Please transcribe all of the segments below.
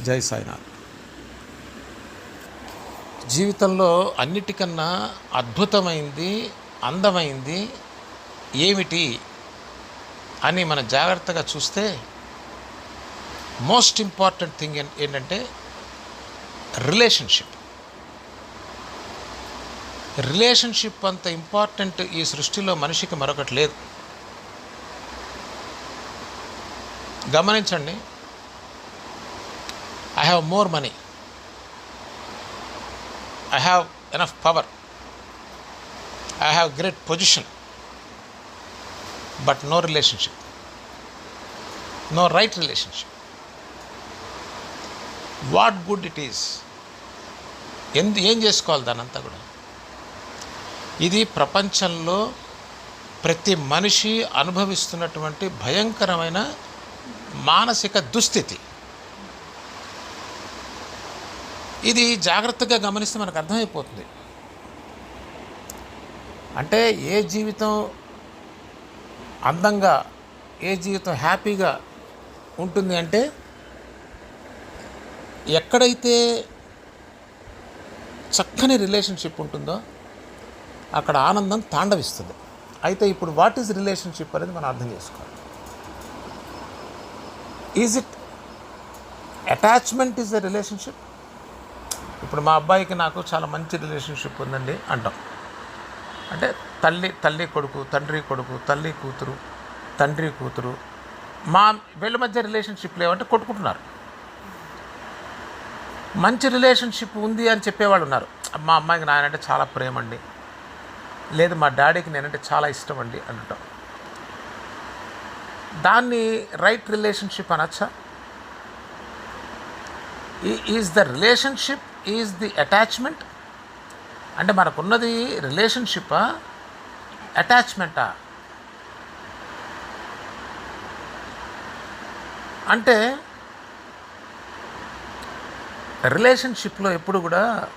జై సాయినాథ్. జీవితంలో అన్నిటికన్నా అద్భుతమైంది అందమైంది ఏమిటి అని మనం జాగ్రత్తగా చూస్తే మోస్ట్ ఇంపార్టెంట్ థింగ్ ఏంటంటే రిలేషన్షిప్. రిలేషన్షిప్ అంత ఇంపార్టెంట్ ఈ సృష్టిలో మనిషికి మరొకటి లేదు. గమనించండి I have more money I have enough power I have great position but no relationship no right relationship what good it is ఎందు ఏం చేసుకోవాలి దానంతా కూడా? ఇది ప్రపంచంలో ప్రతి మనిషి అనుభవిస్తున్నటువంటి భయంకరమైన మానసిక దుస్థితి. ఇది జాగ్రత్తగా గమనిస్తే మనకు అర్థమైపోతుంది. అంటే ఏ జీవితం అందంగా ఏ జీవితం హ్యాపీగా ఉంటుంది అంటే ఎక్కడైతే చక్కని రిలేషన్షిప్ ఉంటుందో అక్కడ ఆనందం తాండవిస్తుంది. అయితే ఇప్పుడు వాట్ ఈజ్ రిలేషన్షిప్ అనేది మనం అర్థం చేసుకోవాలి. Is it attachment is the relationship ఇప్పుడు మా అబ్బాయికి నాకు చాలా మంచి రిలేషన్షిప్ ఉందండి అంటాం. అంటే తల్లి తల్లి కొడుకు తండ్రి కొడుకు తల్లి కూతురు తండ్రి కూతురు మా వీళ్ళ మధ్య రిలేషన్షిప్ లేవంటే కొట్టుకుంటున్నారు. మంచి రిలేషన్షిప్ ఉంది అని చెప్పేవాళ్ళు ఉన్నారు. మా అమ్మాయికి నాయనంటే చాలా ప్రేమ అండి లేదు మా డాడీకి నేనంటే చాలా ఇష్టం అండి అంటాం దాన్ని రైట్ రిలేషన్షిప్ అనొచ్చా? Is the relationship is the attachment అంటే మనకున్నది రిలేషన్షిప్పా అటాచ్మెంటా అంటే రిలేషన్షిప్లో ఎప్పుడు కూడా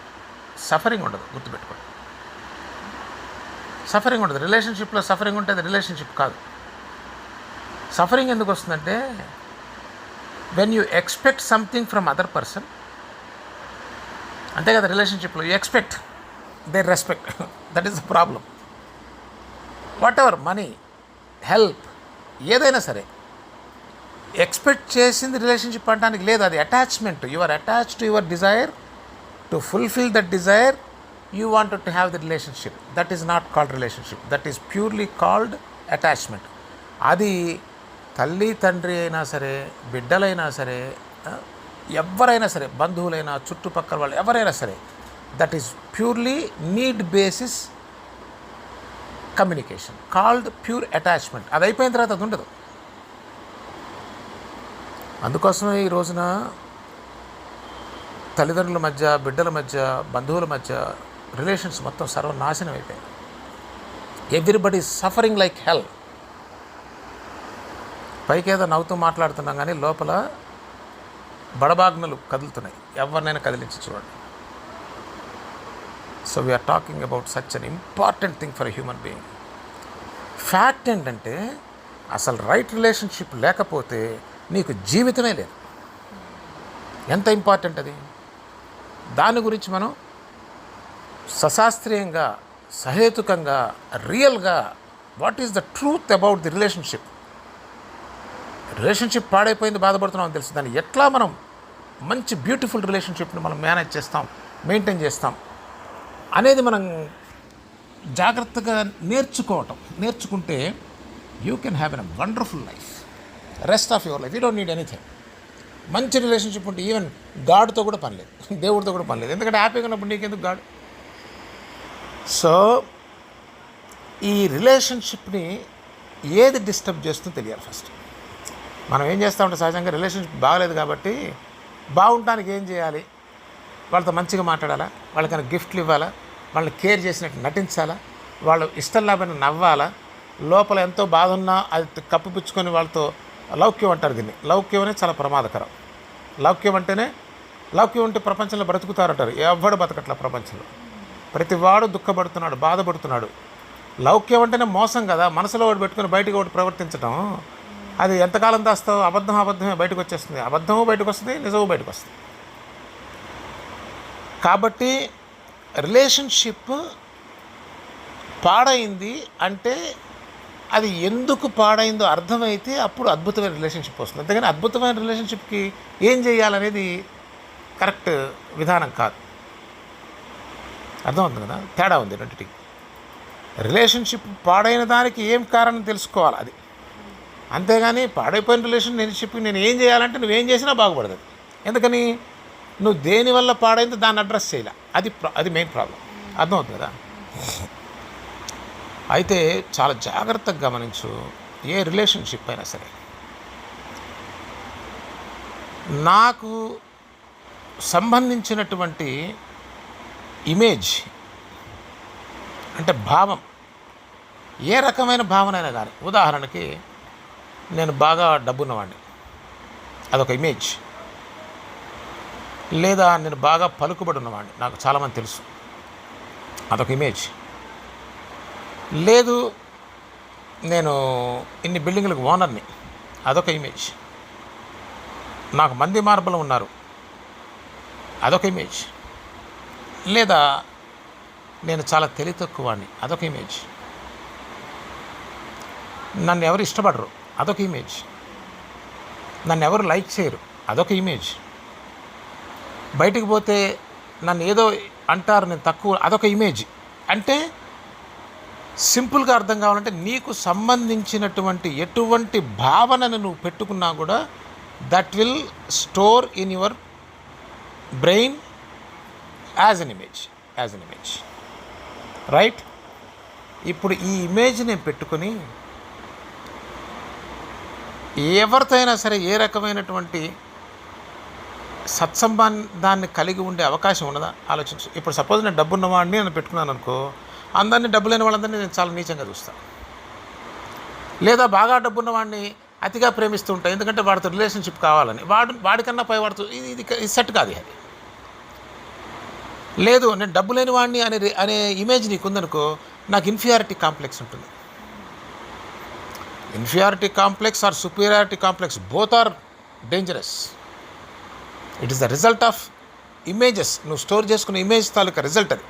సఫరింగ్ ఉండదు గుర్తుపెట్టుకోండి. సఫరింగ్ ఉండదు. రిలేషన్షిప్లో సఫరింగ్ ఉంటే అది రిలేషన్షిప్ కాదు. సఫరింగ్ ఎందుకు వస్తుందంటే when you expect something from other person అంతే కదా రిలేషన్షిప్లో you expect the respect that is the problem whatever money help ఏదైనా సరే ఎక్స్పెక్ట్ చేసింది రిలేషన్షిప్ అనడానికి లేదు. అది attachment your attach to your desire to fulfil that desire you want to have the relationship that is not called relationship that is purely called attachment అది తల్లి తండ్రి అయినా సరే బిడ్డలైనా సరే ఎవరైనా సరే బంధువులైనా చుట్టుపక్కల వాళ్ళు ఎవరైనా సరే that is purely need basis communication called pure attachment అది అయిపోయిన తర్వాత అది ఉండదు. అందుకోసమే ఈ రోజున తల్లిదండ్రుల మధ్య బిడ్డల మధ్య బంధువుల మధ్య రిలేషన్స్ మొత్తం సర్వనాశనం అయిపోయాయి. ఎవ్రీబడి సఫరింగ్ లైక్ హెల్ పైకి ఏదో నవ్వుతూ మాట్లాడుతున్నాం కానీ లోపల బడబాగ్నలు కదులుతున్నాయి. ఎవరినైనా కదిలించి చూడండి. So we're talking about such an important thing for human being fact ఏంటంటే అసలు రైట్ రిలేషన్షిప్ లేకపోతే నీకు జీవితమే లేదు. ఎంత ఇంపార్టెంట్ అది? దాని గురించి మనం సశాస్త్రీయంగా సహేతుకంగా రియల్గా what is the truth about the relationship relationship పాడైపోయింది బాధపడుతున్నామని తెలుసు. దాన్ని ఎట్లా మనం మంచి బ్యూటిఫుల్ రిలేషన్షిప్ని మనం మేనేజ్ చేస్తాం మెయింటైన్ చేస్తాం అనేది మనం జాగ్రత్తగా నేర్చుకోవటం. నేర్చుకుంటే you can have an wonderful life. Rest of your life. You don't need anything. మంచి రిలేషన్షిప్ ఉంటే ఈవెన్ గాడ్తో కూడా పనిలేదు దేవుడితో కూడా పనిలేదు ఎందుకంటే హ్యాపీగా ఉన్నప్పుడు నీకెందుకు గాడ్? సో ఈ రిలేషన్షిప్ని ఏది డిస్టర్బ్ చేస్తుందో తెలియాలి ఫస్ట్. మనం ఏం చేస్తామంటే సహజంగా రిలేషన్షిప్ బాగలేదు కాబట్టి బాగుండడానికి ఏం చేయాలి? వాళ్ళతో మంచిగా మాట్లాడాలా? వాళ్ళకైనా గిఫ్ట్లు ఇవ్వాలా? వాళ్ళని కేర్ చేసినట్టు నటించాలా? వాళ్ళు ఇష్టం లేకపోయినా నవ్వాలా? లోపల ఎంతో బాధ ఉన్నా అది కప్పిపుచ్చుకొని వాళ్ళతో లౌక్యం అంటారు దీన్ని లౌక్యం అనేది చాలా ప్రమాదకరం. లౌక్యం అంటేనే లౌక్యం ఉంటే ప్రపంచంలో బ్రతుకుతారంటారు ఎవడు బతకట్ల ప్రపంచంలో? ప్రతివాడు దుఃఖపడుతున్నాడు బాధపడుతున్నాడు. లౌక్యం అంటేనే మోసం కదా? మనసులో ఒకటి పెట్టుకుని బయటకు ఒకటి ప్రవర్తించడం అది ఎంతకాలం దాస్తావు? అబద్ధం అబద్ధమే బయటకు వచ్చేస్తుంది. అబద్ధము బయటకు వస్తుంది నిజము బయటకు వస్తుంది. కాబట్టి రిలేషన్షిప్ పాడైంది అంటే అది ఎందుకు పాడైందో అర్థమైతే అప్పుడు అద్భుతమైన రిలేషన్షిప్ వస్తుంది. అంతేగాని అద్భుతమైన రిలేషన్షిప్కి ఏం చేయాలనేది కరెక్ట్ విధానం కాదు. అర్థమవుతుంది కదా? తేడా ఉంది రెండింటికి. రిలేషన్షిప్ పాడైన దానికి ఏం కారణం తెలుసుకోవాలి? అది అంతేగాని పాడైపోయిన రిలేషన్ నేను ఏం చేయాలంటే నువ్వేం చేసినా బాగుపడదు. ఎందుకని? నువ్వు దేనివల్ల పాడైందో దాన్ని అడ్రస్ చేయలే. అది అది మెయిన్ ప్రాబ్లం అర్థమవుతుంది? కదా అయితే చాలా జాగ్రత్తగా గమనించు ఏ రిలేషన్షిప్ అయినా సరే. నాకు సంబంధించినటువంటి ఇమేజ్ అంటే భావం ఏ రకమైన భావన అయినా కానీ ఉదాహరణకి నేను బాగా డబ్బున్నవాడిని అదొక ఇమేజ్ లేదా నేను బాగా పలుకుబడి ఉన్నవాడిని నాకు చాలామంది తెలుసు. అదొక ఇమేజ్ లేదు నేను ఇన్ని బిల్డింగ్లకు ఓనర్ని. అదొక ఇమేజ్ నాకు మంది మార్బలం ఉన్నారు. అదొక ఇమేజ్ లేదా నేను చాలా తెలివి తక్కువని అదొక ఇమేజ్ నన్ను ఎవరు ఇష్టపడరు. అదొక ఇమేజ్. నన్ను ఎవరు లైక్ చేయరు. అదొక ఇమేజ్. బయటికి పోతే నన్ను ఏదో అంటారు నేను తక్కువ అదొక ఇమేజ్. అంటే సింపుల్గా అర్థం కావాలంటే నీకు సంబంధించినటువంటి ఎటువంటి భావనను నువ్వు పెట్టుకున్నా కూడా that will store in your brain as an image as an image right ఇప్పుడు ఈ ఇమేజ్ నేను పెట్టుకొని ఎవరితో అయినా సరే ఏ రకమైనటువంటి సత్సంబంధాన్ని కలిగి ఉండే అవకాశం ఉన్నదా? ఆలోచించు. ఇప్పుడు సపోజ్ నేను డబ్బు ఉన్నవాడిని నేను పెట్టుకున్నాను అనుకో అందరినీ డబ్బు లేని వాళ్ళందరినీ నేను చాలా నీచంగా చూస్తాను లేదా బాగా డబ్బు ఉన్నవాడిని అతిగా ప్రేమిస్తూ ఉంటాను ఎందుకంటే వాడితో రిలేషన్షిప్ కావాలని. వాడు వాడికన్నా పై వాడుతూ ఇది ఇది సెట్ కాదు అది లేదు నేను డబ్బు లేని వాడిని అనే అనే ఇమేజ్ నీకు ఉందనుకో నాకు ఇన్ఫియారిటీ కాంప్లెక్స్ ఉంటుంది. Inferiority complex or superiority complex both are dangerous it is the result of images నువ్వు స్టోర్ చేసుకున్న ఇమేజ్ తాలూకా రిజల్ట్ అది.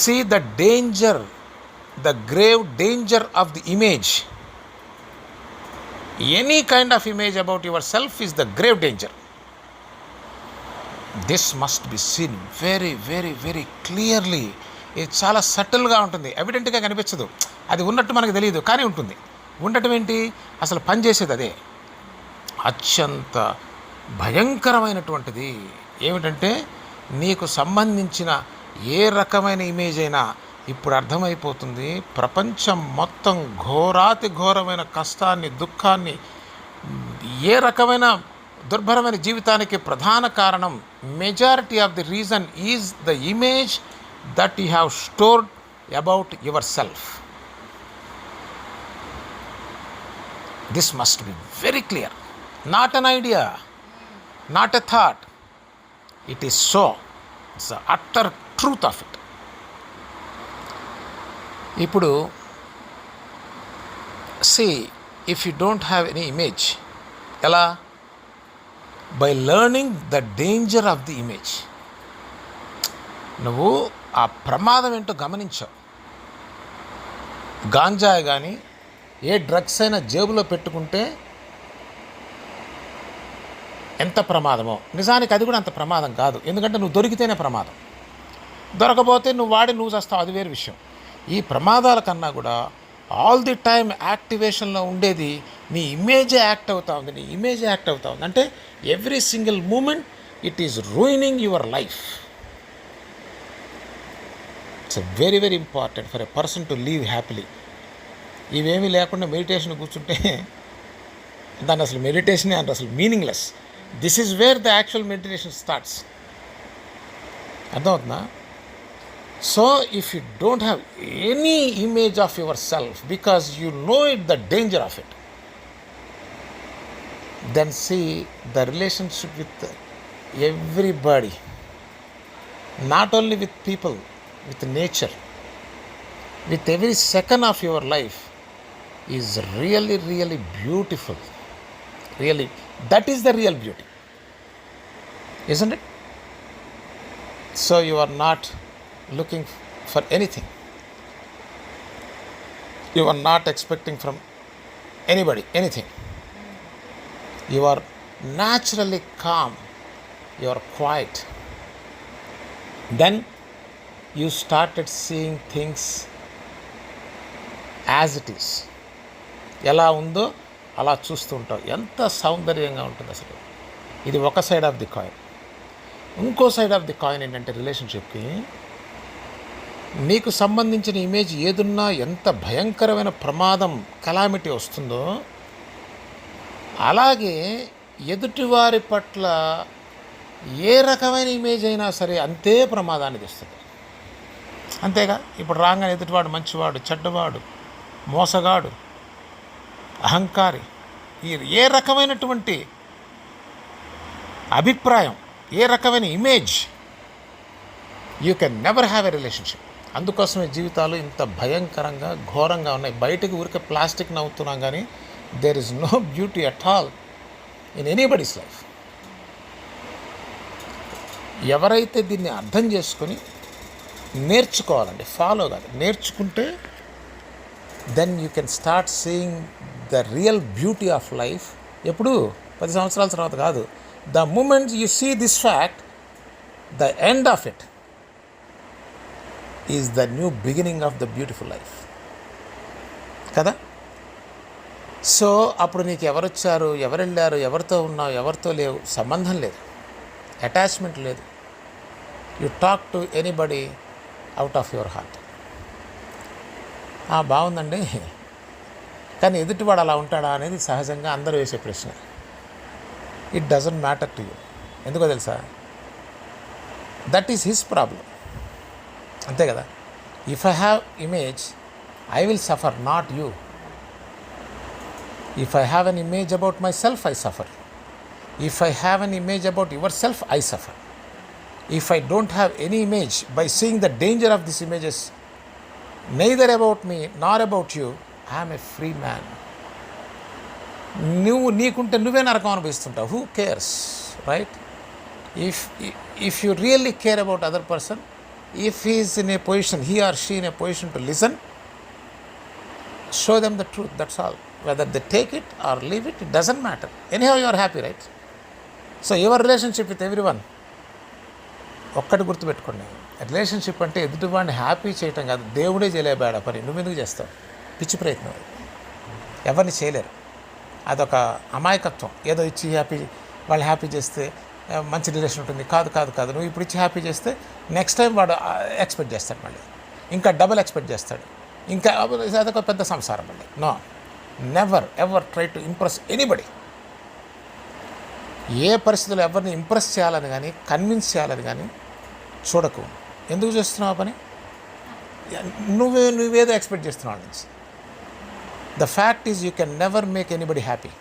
See the danger the grave danger of the image any kind of image about yourself is the grave danger this must be seen very very very clearly ఇది చాలా సటిల్గా ఉంటుంది. ఎవిడెంట్గా కనిపించదు. అది ఉన్నట్టు మనకు తెలియదు కానీ ఉంటుంది. ఉండటం ఏంటి? అసలు పని చేసేది అదే. అత్యంత భయంకరమైనటువంటిది ఏమిటంటే నీకు సంబంధించిన ఏ రకమైన ఇమేజ్ అయినా ఇప్పుడు అర్థమైపోతుంది ప్రపంచం మొత్తం ఘోరాతి ఘోరమైన కష్టాన్ని దుఃఖాన్ని ఏ రకమైన దుర్భరమైన జీవితానికి ప్రధాన కారణం majority of the reason is the image that you have stored about yourself this must be very clear not an idea not a thought it is so it's utter truth of it ఇప్పుడు see if you don't have any image ఎలా? By learning the danger of the image నువ్వు ఆ ప్రమాదం ఏంటో గమనించావు గాంజాయ్ కానీ ఏ drugs అయినా జేబులో పెట్టుకుంటే ఎంత ప్రమాదమో. నిజానికి అది కూడా అంత ప్రమాదం కాదు. ఎందుకంటే నువ్వు దొరికితేనే ప్రమాదం. దొరకపోతే నువ్వు వాడి నువ్వు చేస్తావు. అది వేరే విషయం. ఈ ప్రమాదాల కన్నా కూడా ఆల్ ది టైమ్ యాక్టివేషన్లో ఉండేది నీ ఇమేజే యాక్ట్ అవుతా ఉంది. నీ ఇమేజే యాక్ట్ అవుతా ఉంది. అంటే every single moment it is ruining your life. It's very very important for a person to live happily. ఇవేమీ లేకుండా మెడిటేషన్ కూర్చుంటే దాన్ని అసలు మెడిటేషన్ అంటే అసలు meaningless. This is where the actual meditation starts అర్థమవుతుందా? So if you don't have any image of yourself because you know it the danger of it then see the relationship with everybody not only with people with nature with every second of your life is really, really beautiful. Really, that is the real beauty, isn't it? So you are not looking for anything, you are not expecting from anybody anything. You are naturally calm, you are quiet. Then you started seeing things as it is. ఎలా ఉందో అలా చూస్తూ ఎంత సౌందర్యంగా ఉంటుంది అసలు. ఇది ఒక side of the coin ఇంకో సైడ్ ఆఫ్ ది కాయిన్ ఏంటంటే రిలేషన్షిప్కి నీకు సంబంధించిన ఇమేజ్ ఏదున్నా ఎంత భయంకరమైన ప్రమాదం కలామిటీ వస్తుందో అలాగే ఎదుటివారి పట్ల ఏ రకమైన ఇమేజ్ అయినా సరే అంతే ప్రమాదాన్ని తెస్తుంది. అంతేగా? ఇప్పుడు రాగానే ఎదుటివాడు మంచివాడు చెడ్డవాడు మోసగాడు అహంకారి. ఈ ఏ రకమైనటువంటి అభిప్రాయం ఏ రకమైన image you can never have a relationship అందుకోసమే జీవితాలు ఇంత భయంకరంగా ఘోరంగా ఉన్నాయి. బయటకు ఊరికే ప్లాస్టిక్ నవ్వుతున్నాం కానీ there is no beauty at all in anybody's life ఎవరైతే దీన్ని అర్థం చేసుకొని నేర్చుకోవాలండి ఫాలో కాదు నేర్చుకుంటే then you can start seeing the real beauty of life ఎప్పుడు? పది సంవత్సరాల తర్వాత కాదు. The moment you see this fact the end of it is the new beginning of the beautiful life. కదా? సో అప్పుడు నీకు ఎవరు వచ్చారు ఎవరు వెళ్ళారు ఎవరితో ఉన్నావు? ఎవరితో లేవు? సంబంధం లేదు. అటాచ్మెంట్ లేదు. You talk to anybody out of your heart. బాగుందండి. కానీ ఎదుటివాడు అలా ఉంటాడా అనేది సహజంగా అందరూ వేసే ప్రశ్న. It doesn't matter to you ఎందుకో తెలుసా? దట్ ఈస్ హిస్ ప్రాబ్లం అంతే కదా? If I have image I will suffer not you if I have an image about myself I suffer if I have an image about yourself I suffer if I don't have any image by seeing the danger of this images neither about me nor about you I'm a free man నువ్వు నీకుంటే నువ్వే నరకం అనుభవిస్తుంటావు. Who cares right if if you really care about other person if he's in a position he or she in a position to listen show them the truth that's all whether the take it or leave it it doesn't matter anyhow you are happy right so your relationship with everyone ఒక్కటి గుర్తుపెట్టుకోండి. Relationship అంటే ఎదుటివాడిని happy చేయటం కాదు. దేవుడే చేయలేబాడు? పని నువ్వు ఎందుకు చేస్తావు? పిచ్చి ప్రయత్నం అది. ఎవరిని చేయలేరు. అదొక అమాయకత్వం. ఏదో ఇచ్చి హ్యాపీ వాళ్ళు హ్యాపీ చేస్తే మంచి రిలేషన్ ఉంటుంది. కాదు కాదు కాదు. నువ్వు ఇప్పుడు ఇచ్చి హ్యాపీ చేస్తే నెక్స్ట్ టైం వాడు ఎక్స్పెక్ట్ చేస్తాడు మళ్ళీ. ఇంకా డబుల్ ఎక్స్పెక్ట్ చేస్తాడు. ఇంకా అదొక పెద్ద సంసారం మళ్ళీ. No. Never ever try to impress anybody ఏ పరిస్థితుల్లో ఎవరిని ఇంప్రెస్ చేయాలని కానీ కన్విన్స్ చేయాలని కానీ చూడకు. ఎందుకు చేస్తున్నావు ఆ పని? నువ్వే నువ్వేదో ఎక్స్పెక్ట్ చేస్తున్నావు వాళ్ళ నుంచి. The fact is you can never make anybody happy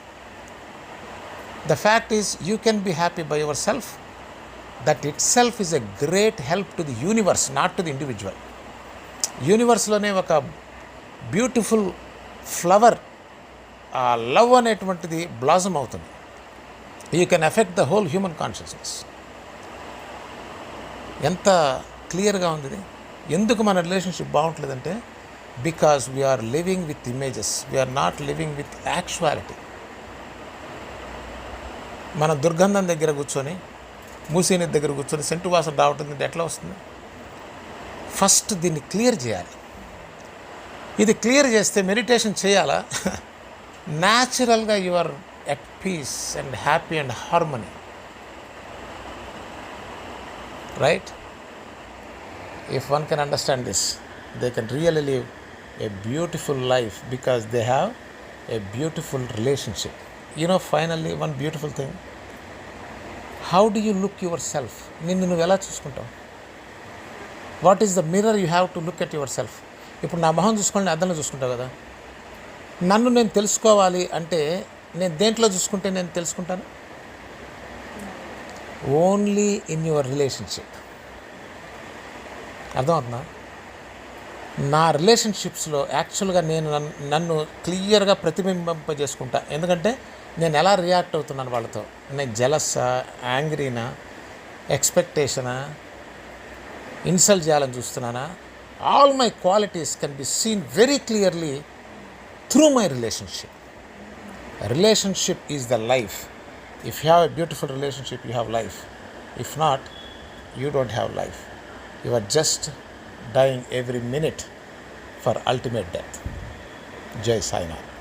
the fact is you can be happy by yourself that itself is a great help to the universe not to the individual యూనివర్స్లోనే ఒక beautiful flower ఆ love అనేటువంటిది blossom అవుతుంది. You can effect the whole human consciousness ఎంత క్లియర్గా ఉంది ఎందుకు మన relationship బాగుంటుందంటే because we're living with images we're not living with actuality మన దుర్గంధం దగ్గర కూర్చొని మూసీని దగ్గర కూర్చొని సెంటు వాసన రావటం ఎట్లా వస్తుంది? ఫస్ట్ దీన్ని క్లియర్ చేయాలి. ఇది క్లియర్ చేస్తే మెడిటేషన్ చేయాలా? న్యాచురల్గా you are at peace and happy and harmony right if one can understand this they can really live a beautiful life because they have a beautiful relationship. You know, finally, one beautiful thing. How do you look yourself? నిన్ను నువ్వు ఎలా చూసుకుంటావు? What is the mirror you have to look at yourself ఇప్పుడు నా మొహం చూసుకోండి అద్దంలో చూసుకుంటావు కదా. నన్ను నేను తెలుసుకోవాలి అంటే నేను దేంట్లో చూసుకుంటే నేను తెలుసుకుంటాను? ఓన్లీ ఇన్ యువర్ రిలేషన్షిప్ అర్థమవుతుందా? నా రిలేషన్షిప్స్లో యాక్చువల్గా నేను నన్ను నన్ను క్లియర్గా ప్రతిబింబింపజేసుకుంటా. ఎందుకంటే నేను ఎలా రియాక్ట్ అవుతున్నాను వాళ్ళతో? నేను జలస్సా యాంగ్రీనా ఎక్స్పెక్టేషనా ఇన్సల్ట్ చేయాలని చూస్తున్నానా? All my qualities can be seen very clearly through my relationship. Relationship is the life. If you have a beautiful relationship you have life. If not you don't have life. You are just dying every minute for ultimate death. Jai sainath